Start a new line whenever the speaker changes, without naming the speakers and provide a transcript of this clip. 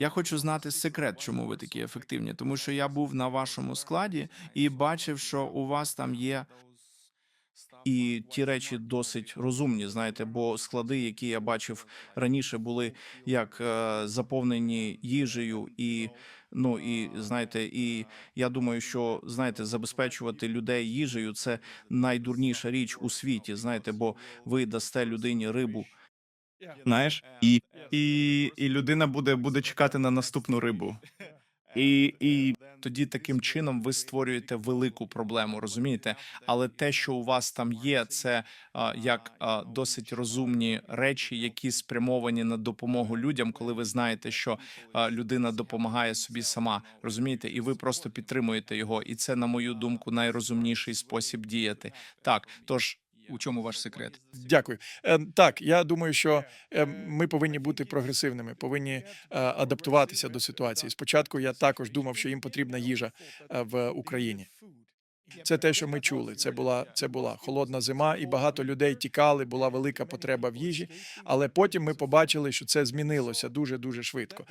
Я хочу знати секрет, чому ви такі ефективні, тому що я був на вашому складі і бачив, що у вас там є і ті речі досить розумні, знаєте, бо склади, які я бачив раніше, були як е, заповнені їжею, і ну і знаєте, і я думаю, що знаєте, забезпечувати людей їжею це найдурніша річ у світі. Знаєте, бо ви дасте людині рибу.
Знаєш, і, і, і людина буде, буде чекати на наступну рибу. І, і
Тоді таким чином ви створюєте велику проблему, розумієте? Але те, що у вас там є, це а, як а, досить розумні речі, які спрямовані на допомогу людям, коли ви знаєте, що а, людина допомагає собі сама, розумієте, і ви просто підтримуєте його. І це, на мою думку, найрозумніший спосіб діяти. Так, тож
У чому ваш секрет?
Дякую. Е, Так, я думаю, що е, ми повинні бути прогресивними, повинні е, адаптуватися до ситуації. Спочатку я також думав, що їм потрібна їжа е, в Україні. Це те, що ми чули. Це була це була холодна зима, і багато людей тікали. Була велика потреба в їжі. Але потім ми побачили, що це змінилося дуже дуже швидко.